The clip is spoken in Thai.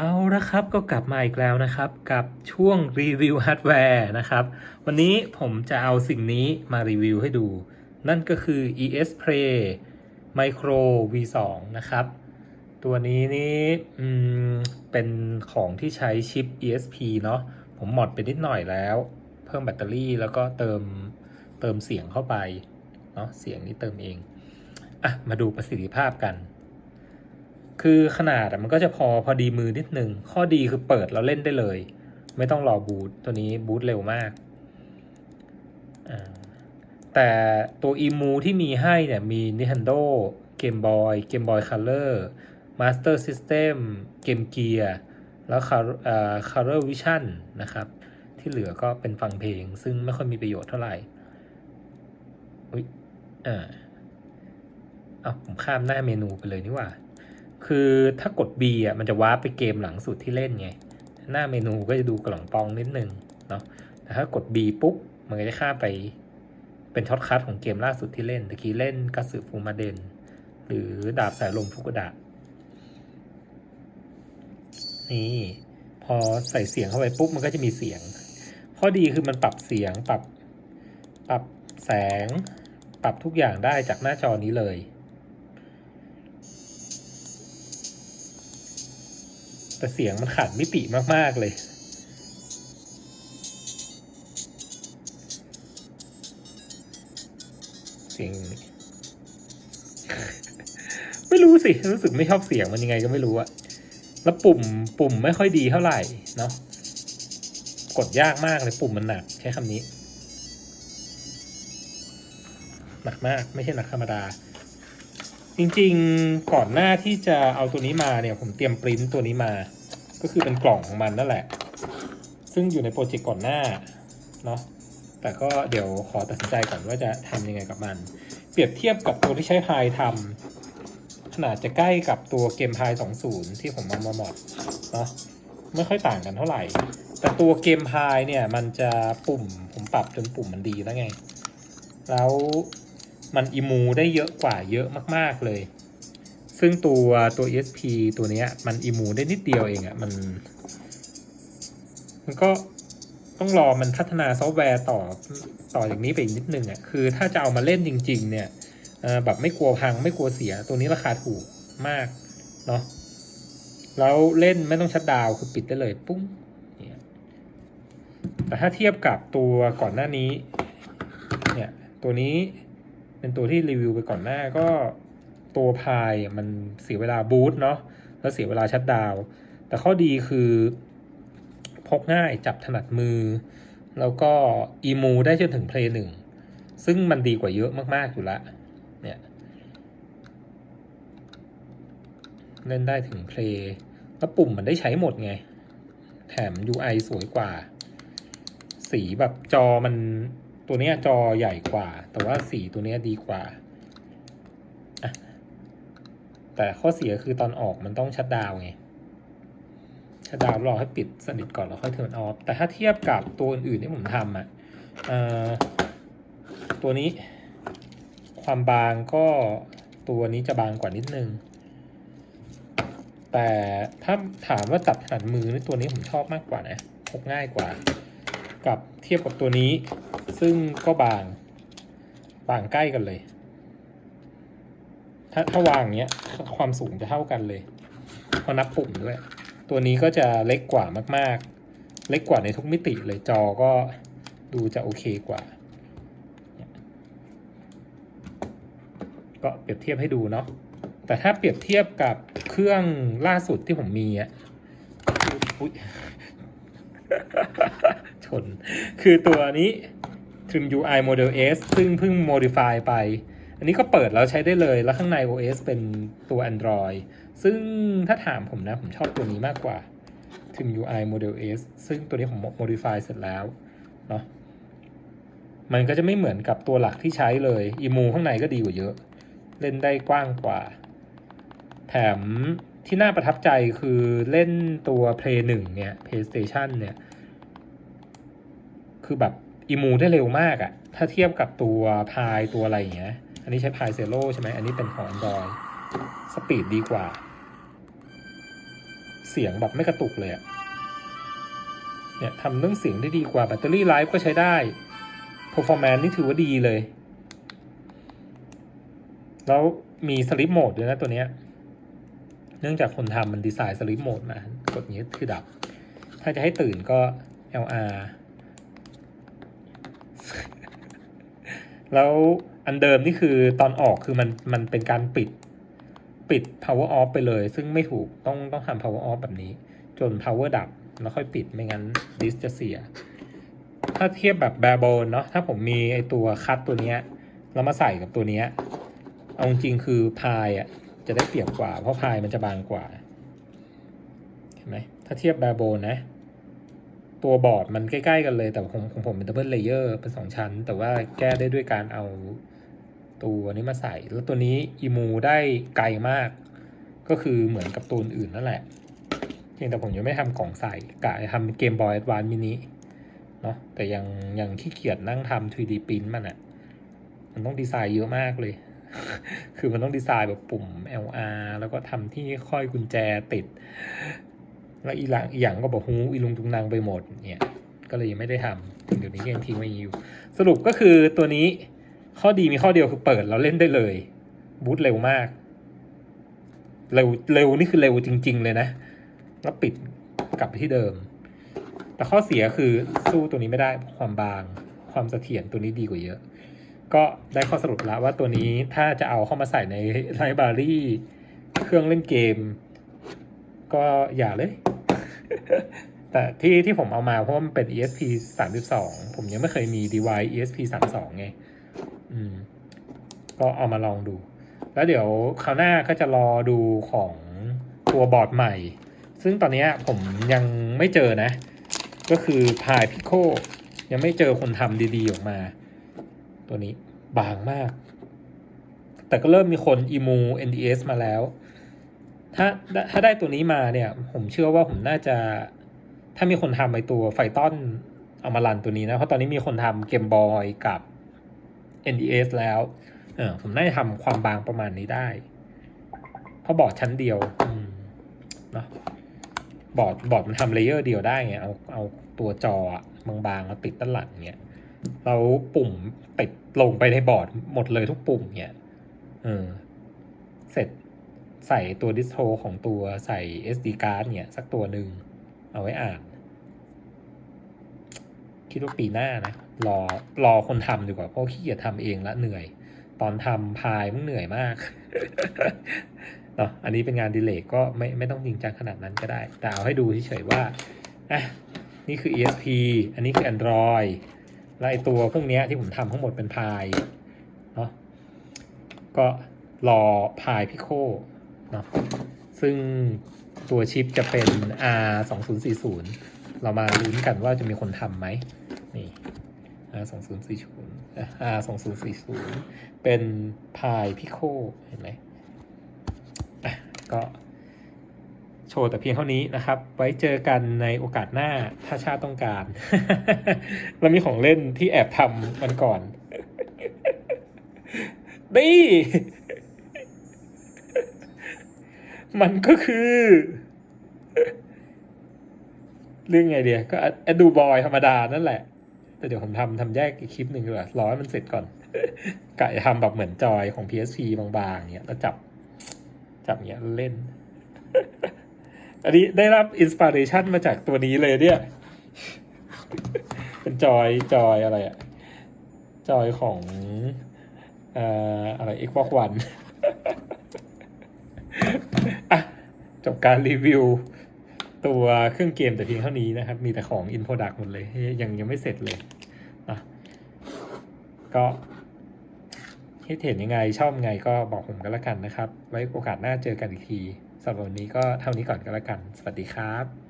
เอาละครับก็กลับมาอีกแล้วนะครับกับช่วงรีวิวฮาร์ดแวร์นะครับ วันนี้ผมจะเอาสิ่งนี้มารีวิวให้ดู นั่นก็คือ ES Play Micro V2 นะครับ ตัวนี้นี่เป็นของที่ใช้ชิป ESP เนาะผมหมดไปนิดหน่อยแล้ว เพิ่มแบตเตอรี่แล้วก็เติมเติมเสียงเข้าไปเนาะเสียงนี้เติมเองอะมาดูประสิทธิภาพกัน คือขนาดมันก็จะพอพอดีมือนิดนึง ข้อดีคือเปิดแล้วเล่นได้เลย ไม่ต้องรอบูตตัวนี้บูตเร็วมากแต่ตัวอีมูที่มีให้เนี่ยมี Nintendo Game Boy Game Boy Color Master System Game Gear แล้ว Color อ่า Color Vision นะครับ ที่เหลือก็เป็นฟังเพลง ซึ่งไม่ค่อยมีประโยชน์เท่าไหร่อุ๊ยอ่าเอาผมข้ามหน้าเมนูไปเลยนี่ว่า คือถ้ากด B อะมันจะว้าร์ปไปเกมหลังสุดที่เล่นไง หน้าเมนูก็จะดูกล่องปองนิดนึงเนาะแต่ถ้ากด B ปุ๊บ มันก็จะข้ามไปเป็นช็อตคัทของเกมล่าสุดที่เล่นตะกี้เล่นกัสึฟูมาเดน หรือดาบสายลมฟุกุดะนี่พอใส่เสียงเข้าไปปุ๊บมันก็จะมีเสียง ข้อดีคือมันปรับเสียงปรับปรับแสง ปรับทุกอย่างได้จากหน้าจอนี้เลย แต่เสียงมันขาดมิติมาก ๆ เลย เสียง ไม่รู้สิ รู้สึกไม่ชอบเสียงมันยังไงก็ไม่รู้อะแล้วปุ่มปุ่มไม่ค่อยดีเท่าไหร่เนาะกดยากมากเลยปุ่มมันหนัก ใช้คำนี้ หนักมากไม่ใช่หนักธรรมดา จริงๆก่อนหน้าที่จะเอาตัวนี้มาเนี่ยผมเตรียมปริ้นตัวนี้มา ก็คือเป็นกล่องของมันนั่นแหละ ซึ่งอยู่ในโปรเจกต์ก่อนหน้าเนาะแต่ก็เดี๋ยวขอตัดสินใจก่อนว่าจะทำยังไงกับมัน เปรียบเทียบกับตัวที่ใช้พายทำขนาดจะใกล้กับตัวเกมพาย20 ที่ผมเอามาหมดเนาะไม่ค่อยต่างกันเท่าไหร่ แต่ตัวเกมพายเนี่ยมันจะปุ่มผมปรับจนปุ่มมันดีแล้วไง แล้ว มันอิมูได้เยอะกว่าเยอะมาก ๆเลย ซึ่งตัวตัว ESP ตัวเนี้ย มันอิมูได้นิดเดียวเองอะ่ะมัน มันก็ต้องรอมันพัฒนาซอฟต์แวร์ต่อต่ออย่างนี้ไปอีกนิดนึงอะ่ะคือถ้าจะเอามาเล่นจริง ๆ เนี่ยแบบไม่กลัวพังไม่กลัวเสียตัวนี้ราคาถูกมากเนาะแล้วเล่นไม่ต้องชัดดาวคือปิดได้เลยปุ้งแต่ถ้าเทียบกับตัวก่อนหน้านี้ เนี่ย ตัวนี้ เป็นตัวที่รีวิวไปก่อนหน้าก็ตัวพายมันเสียเวลาบูตเนาะแล้วเสียเวลาชัดดาว แต่ข้อดีคือ พกง่ายจับถนัดมือ แล้วก็อีมูได้จนถึงเพลย์หนึ่งซึ่งมันดีกว่าเยอะมากๆอยู่ละเนี่ยเล่นได้ถึงเพลย์แล้วปุ่มมันได้ใช้หมดไง แถม UI สวยกว่า สีแบบจอมัน ตัวนี้จอใหญ่กว่า แต่ว่าสีตัวนี้ดีกว่า แต่ข้อเสียคือตอนออกมันต้องชัดดาวไง ชัดดาวรอให้ปิดสนิทก่อนแล้วค่อยเทิร์นออฟ แต่ถ้าเทียบกับตัวอื่นๆที่ผมทำอะเอ่อตัวนี้ความบางก็ตัวนี้จะบางกว่านิดนึง แต่ถ้าถามว่าจับถนัดมือนี่ตัวนี้ผมชอบมากกว่านะพกง่ายกว่า กับเทียบกับตัวนี้ ซึ่งก็บางบางใกล้กันเลย ถ้าถ้าวางเงี้ย ความสูงจะเท่ากันเลยเพราะนับปุ่มด้วย ตัวนี้ก็จะเล็กกว่ามากๆ เล็กกว่าในทุกมิติเลยจอก็ดูจะโอเคกว่า ก็เปรียบเทียบให้ดูเนาะแต่ถ้าเปรียบเทียบกับเครื่องล่าสุดที่ผมมีอะชน คือตัวนี้ Trim UI Model S ซึ่งเพิ่ง modify ไป อันนี้ก็เปิดแล้วใช้ได้เลย แล้วข้างใน OS เป็นตัว Android ซึ่งถ้าถามผมนะ ผมชอบตัวนี้มากกว่า Trim UI Model S ซึ่งตัวนี้ผม modify เสร็จแล้วเนาะมันก็จะไม่เหมือนกับตัวหลักที่ใช้เลยอีมูข้างในก็ดีกว่าเยอะ เล่นได้กว้างกว่า แถมที่น่าประทับใจคือเล่นตัว Play 1เนี่ย PlayStation เนี่ย คือแบบ อีมูได้เร็วมากอะถ้าเทียบกับตัวพายตัวอะไรอย่างเงี้ย อันนี้ใช้พายเซโใช่ไหมอันนี้เป็นของ Android สปีดดีกว่า เสียงแบบไม่กระตุกเลยอะเนี่ยทำเรื่องเสียงได้ดีกว่าแบตเตอรี่ไลฟ์ก็ใช้ได้ performance นี่ถือว่าดีเลย แล้วมีสลิปโหมดด้วยนะตัวเนี้ย เนื่องจากคนทำมันดีไซน์สลิปโหมดมากดนี้คือดับ ถ้าจะให้ตื่นก็ LR แล้วอันเดิมนี่คือตอนออกคือมันมันเป็นการปิดปิด power off ไปเลย ซึ่งไม่ถูกต้องต้องทำ power off แบบนี้ จน power ดับ แล้วค่อยปิดไม่งั้นดิสจะเสีย ถ้าเทียบแบบแบบโบนเนาะถ้าผมมีไอตัวคัตตัวเนี้ยแล้วมาใส่กับตัวเนี้ยเอาจริงคือพายอะจะได้เปรียบกว่า เพราะพายมันจะบางกว่าเห็นไหมถ้าเทียบแบบโบนนะ ตัวบอร์ดมันใกล้ ๆ กันเลย แต่ของของผมเป็นดับเบิลเลเยอร์เป็นสองชั้น แต่ว่าแก้ได้ด้วยการเอาตัวนี้มาใส่ แล้วตัวนี้อีมูได้ไกลมาก ก็คือเหมือนกับตัวอื่นนั่นแหละ เพียงแต่ผมยังไม่ทำกล่องใส่กะทำเกมบอย a d วานมินิเนาะแต่ยังยังขี้เกียจนั่งทำ 3D ปริ้นมันอะ่ะมันต้องดีไซน์เยอะมากเลย คือมันต้องดีไซน์แบบปุ่ม LR แล้วก็ทำที่ค่อยกุญแจติด แล้วอีหลังอีหยังก็บอกฮูอีลุงตุงนางไปหมดเนี่ยก็เลยยังไม่ได้ทำถึงเดี๋ยวนี้ยังทิ้งไว้อยู่ สรุปก็คือตัวนี้ข้อดีมีข้อเดียวคือเปิดแล้วเล่นได้เลยบูตเร็วมาก เร็วเร็วนี่คือเร็วจริง ๆ เลยนะ แล้วปิดกลับไปที่เดิม แต่ข้อเสียคือสู้ตัวนี้ไม่ได้ความบางความเสถียรตัวนี้ดีกว่าเยอะ ก็ได้ข้อสรุปแล้วว่าตัวนี้ถ้าจะเอาเข้ามาใส่ในไลบรารีเครื่องเล่นเกม ก็อย่าเลย แต่ที่ที่ผมเอามาเพราะมันเป็น ESP 32ผมยังไม่เคยมี device ESP 32ไง อืม ก็เอามาลองดู แล้วเดี๋ยวคราวหน้าก็จะรอดูของตัวบอร์ดใหม่ ซึ่งตอนนี้ผมยังไม่เจอนะ ก็คือพายพิโคยังไม่เจอคนทำดีๆ ออกมา ตัวนี้บางมาก แต่ก็เริ่มมีคน EMU NDS มาแล้ว ถ้าถ้าได้ตัวนี้มาเนี่ย ผมเชื่อว่าผมน่าจะ ถ้ามีคนทำไอตัวไฟต้อนเอามารันตัวนี้นะ เพราะตอนนี้มีคนทำเกมบอยกับ NDS แล้วเออผมน่าจะทำความบางประมาณนี้ได้ เพราะบอร์ดชั้นเดียวเนาะบอร์ดบอร์ดมันทำเลเยอร์เดียวได้ไงเอาเอาตัวจอบางๆมาติดด้านหลังเนี่ยเราปุ่มติดลงไปในบอร์ดหมดเลยทุกปุ่มเนี่ยเออเสร็จ ใส่ตัวดิสโทของตัวใส่ SD card เนี่ย สักตัวหนึ่งเอาไว้อ่าน คิดว่าปีหน้านะ รอรอคนทำดีกว่าเพราะขี้เกียจทำเองละเหนื่อย ตอนทำพายมันเหนื่อยมากเนาะอันนี้เป็นงานดีเลกก็ไม่ไม่ต้องจริงจังขนาดนั้นก็ได้ แต่เอาให้ดูเฉยๆว่าอะนี่คือ ESP อันนี้คือ Android และไอตัวพวกเนี้ยที่ผมทำทั้งหมดเป็นพายเนาะก็รอพายพิโค เนาะซึ่งตัวชิปจะเป็น R 2 0 4 0เรามาลุ้นกันว่าจะมีคนทำไหมนี่ R 2 0 4 0 R 2 0 4 0เป็นพายพิโคเห็นไหมอะก็โชว์แต่เพียงเท่านี้นะครับ ไว้เจอกันในโอกาสหน้าถ้าชาติต้องการ เรามีของเล่นที่แอบทำมันก่อนนี่ มันก็คือ เรื่องไงเดียก็แอดดูบอยธรรมดานั่นแหละ แต่เดี๋ยวผมทำทำแยกอีกคลิปหนึ่งดีกว่ารอให้มันเสร็จก่อนกะจะทำแบบเหมือนจอยของ PSP บางๆเนี้ยแล้วจับ จับเนี้ยเล่น อันนี้ได้รับอินสปิเรชันมาจากตัวนี้เลยเนี่ย เป็นจอยจอยอะไรอะจอยของ เอ่ออะไร Xbox One อะจบการรีวิว ตัวเครื่องเกมแต่เพียงเท่านี้นะครับ มีแต่ของอินโ o d u c t หมดเลย ยังยังไม่เสร็จเลยนะก็คิดเห็นยังไง ชอบยังไงก็บอกผมกันละกันนะครับ ไว้โอกาสหน้าเจอกันอีกทีสำหรับวันนี้ก็เท่านี้ก่อนกันละกัน สวัสดีครับ